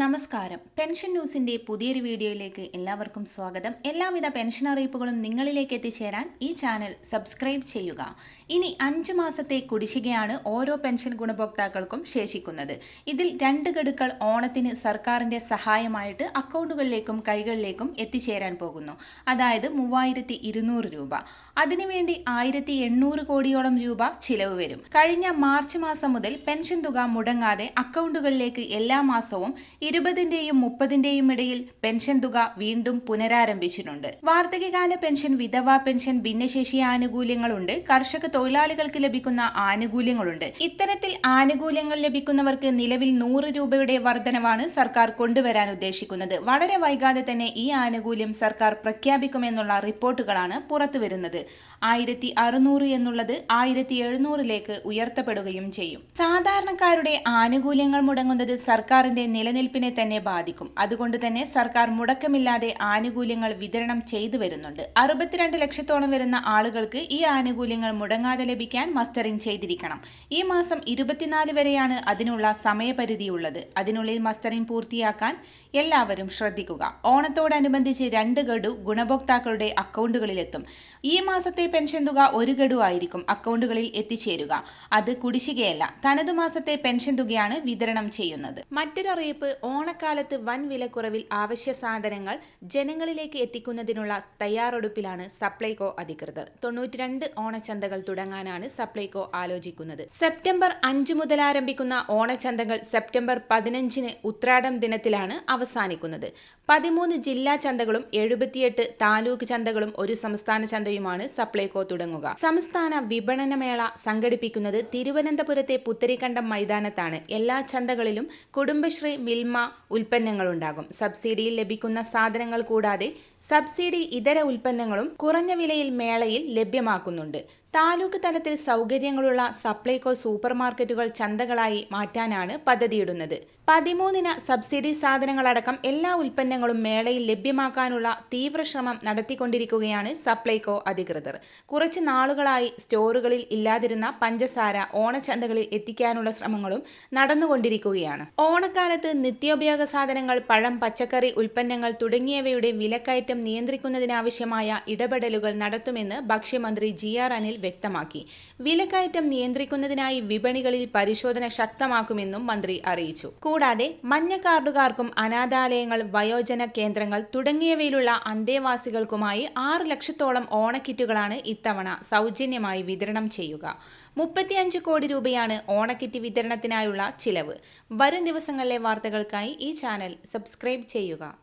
നമസ്കാരം. പെൻഷൻ ന്യൂസിന്റെ പുതിയൊരു വീഡിയോയിലേക്ക് എല്ലാവർക്കും സ്വാഗതം. എല്ലാവിധ പെൻഷൻ അറിയിപ്പുകളും നിങ്ങളിലേക്ക് എത്തിച്ചേരാൻ ഈ ചാനൽ സബ്സ്ക്രൈബ് ചെയ്യുക. ഇനി അഞ്ച് മാസത്തെ കുടിശ്ശികയാണ് ഓരോ പെൻഷൻ ഗുണഭോക്താക്കൾക്കും ശേഷിക്കുന്നത്. ഇതിൽ രണ്ട് ഗഡുക്കൾ ഓണത്തിന് സർക്കാരിന്റെ സഹായമായിട്ട് അക്കൗണ്ടുകളിലേക്കും കൈകളിലേക്കും എത്തിച്ചേരാൻ പോകുന്നു. അതായത് മൂവായിരത്തി ഇരുന്നൂറ് രൂപ. അതിനുവേണ്ടി ആയിരത്തി എണ്ണൂറ് കോടിയോളം രൂപ ചിലവ് വരും. കഴിഞ്ഞ മാർച്ച് മാസം മുതൽ പെൻഷൻ തുക മുടങ്ങാതെ അക്കൗണ്ടുകളിലേക്ക് എല്ലാ മാസവും ഇരുപതിന്റെയും മുപ്പതിന്റെയും ഇടയിൽ പെൻഷൻ തുക വീണ്ടും പുനരാരംഭിച്ചിട്ടുണ്ട്. വാർദ്ധക്യകാല പെൻഷൻ വിധവാ പെൻഷൻ ഭിന്നശേഷി ആനുകൂല്യങ്ങളുണ്ട്. കർഷക തൊഴിലാളികൾക്ക് ലഭിക്കുന്ന ആനുകൂല്യങ്ങളുണ്ട്. ഇത്തരത്തിൽ ആനുകൂല്യങ്ങൾ ലഭിക്കുന്നവർക്ക് നിലവിൽ നൂറ് രൂപയുടെ വർധനവാണ് സർക്കാർ കൊണ്ടുവരാൻ ഉദ്ദേശിക്കുന്നത്. വളരെ വൈകാതെ തന്നെ ഈ ആനുകൂല്യം സർക്കാർ പ്രഖ്യാപിക്കുമെന്നുള്ള റിപ്പോർട്ടുകളാണ് പുറത്തുവരുന്നത്. ആയിരത്തി അറുന്നൂറ് എന്നുള്ളത് ആയിരത്തി എഴുന്നൂറിലേക്ക് ഉയർത്തപ്പെടുകയും ചെയ്യും. സാധാരണക്കാരുടെ ആനുകൂല്യങ്ങൾ മുടങ്ങുന്നത് സർക്കാരിന്റെ നിലനിൽപ്പിനെ തന്നെ ബാധിക്കും. അതുകൊണ്ട് തന്നെ സർക്കാർ മുടക്കമില്ലാതെ ആനുകൂല്യങ്ങൾ വിതരണം ചെയ്തു വരുന്നുണ്ട്. അറുപത്തിരണ്ട് ലക്ഷത്തോളം വരുന്ന ആളുകൾക്ക് ഈ ആനുകൂല്യങ്ങൾ മുടങ്ങാതെ ലഭിക്കാൻ മസ്റ്ററിംഗ് ചെയ്തിരിക്കണം. ഈ മാസം ഇരുപത്തിനാല് വരെയാണ് അതിനുള്ള സമയപരിധിയുള്ളത്. അതിനുള്ളിൽ മസ്റ്ററിംഗ് പൂർത്തിയാക്കാൻ എല്ലാവരും ശ്രദ്ധിക്കുക. ഓണത്തോടനുബന്ധിച്ച് രണ്ട് ഗഡു ഗുണഭോക്താക്കളുടെ അക്കൗണ്ടുകളിലെത്തും. ഈ മാസത്തെ പെൻഷൻ തുക ഒരു ഗഡു ആയിരിക്കും അക്കൗണ്ടുകളിൽ എത്തിച്ചേരുക. അത് കുടിശ്ശികയല്ല. തനതു മാസത്തെ പെൻഷൻ തുകയാണ് വിതരണം ചെയ്യുന്നത്. മറ്റൊരു അറിയിപ്പ് ഓണക്കാലത്ത് വൻ വിലക്കുറവിൽ അവശ്യ സാധനങ്ങൾ ജനങ്ങളിലേക്ക് എത്തിക്കുന്നതിനുള്ള തയ്യാറെടുപ്പിലാണ് സപ്ലൈകോ അധികൃതർ. തൊണ്ണൂറ്റിരണ്ട് ഓണച്ചന്തകൾ തുടങ്ങാനാണ് സപ്ലൈകോ ആലോചിക്കുന്നത്. സെപ്റ്റംബർ അഞ്ച് മുതൽ ആരംഭിക്കുന്ന ഓണച്ചന്തകൾ സെപ്റ്റംബർ പതിനഞ്ചിന് ഉത്രാടം ദിനത്തിലാണ് അവസാനിക്കുന്നത്. പതിമൂന്ന് ജില്ലാ ചന്തകളും എഴുപത്തിയെട്ട് താലൂക്ക് ചന്തകളും ഒരു സംസ്ഥാന ചന്തയുമാണ് സപ്ലൈകോ തുടങ്ങുക. സംസ്ഥാന വിപണനമേള സംഘടിപ്പിക്കുന്നത് തിരുവനന്തപുരത്തെ പുത്തരിക്കണ്ടം മൈതാനത്താണ്. എല്ലാ ചന്തകളിലും കുടുംബശ്രീ മിൽമ ഉൽപ്പന്നങ്ങൾ ഉണ്ടാകും സബ്സിഡിയിൽ ലഭിക്കുന്ന സാധനങ്ങൾ കൂടാതെ സബ്സിഡി ഇതര ഉൽപ്പന്നങ്ങളും കുറഞ്ഞ വിലയിൽ മേളയിൽ ലഭ്യമാക്കുന്നുണ്ട്. താലൂക്ക് തലത്തിൽ സൗകര്യങ്ങളുള്ള സപ്ലൈകോ സൂപ്പർ മാർക്കറ്റുകൾ ചന്തകളായി മാറ്റാനാണ് പദ്ധതിയിടുന്നത്. പതിമൂന്നിന് സബ്സിഡി സാധനങ്ങളടക്കം എല്ലാ ഉൽപ്പന്നങ്ങളും മേളയിൽ ലഭ്യമാക്കാനുള്ള തീവ്രശ്രമം നടത്തിക്കൊണ്ടിരിക്കുകയാണ് സപ്ലൈകോ അധികൃതർ. കുറച്ച് നാളുകളായി സ്റ്റോറുകളിൽ ഇല്ലാതിരുന്ന പഞ്ചസാര ഓണച്ചന്തകളിൽ എത്തിക്കാനുള്ള ശ്രമങ്ങളും നടന്നുകൊണ്ടിരിക്കുകയാണ്. ഓണക്കാലത്ത് നിത്യോപയോഗ സാധനങ്ങൾ പഴം പച്ചക്കറി ഉൽപ്പന്നങ്ങൾ തുടങ്ങിയവയുടെ വിലക്കയറ്റം നിയന്ത്രിക്കുന്നതിനാവശ്യമായ ഇടപെടലുകൾ നടത്തുമെന്ന് ഭക്ഷ്യമന്ത്രി ജി ആർ അനിൽ വ്യക്തമാക്കി. വിലക്കയറ്റം നിയന്ത്രിക്കുന്നതിനായി വിപണികളിൽ പരിശോധന ശക്തമാക്കുമെന്നും മന്ത്രി അറിയിച്ചു. കൂടാതെ മഞ്ഞ കാർഡുകാർക്കും അനാഥാലയങ്ങൾ വയോജന കേന്ദ്രങ്ങൾ തുടങ്ങിയവയിലുള്ള അന്തേവാസികൾക്കുമായി ആറ് ലക്ഷത്തോളം ഓണക്കിറ്റുകളാണ് ഇത്തവണ സൗജന്യമായി വിതരണം ചെയ്യുക. മുപ്പത്തിയഞ്ച് കോടി രൂപയാണ് ഓണക്കിറ്റ് വിതരണത്തിനായുള്ള ചിലവ്. വരും ദിവസങ്ങളിലെ വാർത്തകൾക്കായി ഈ ചാനൽ സബ്സ്ക്രൈബ് ചെയ്യുക.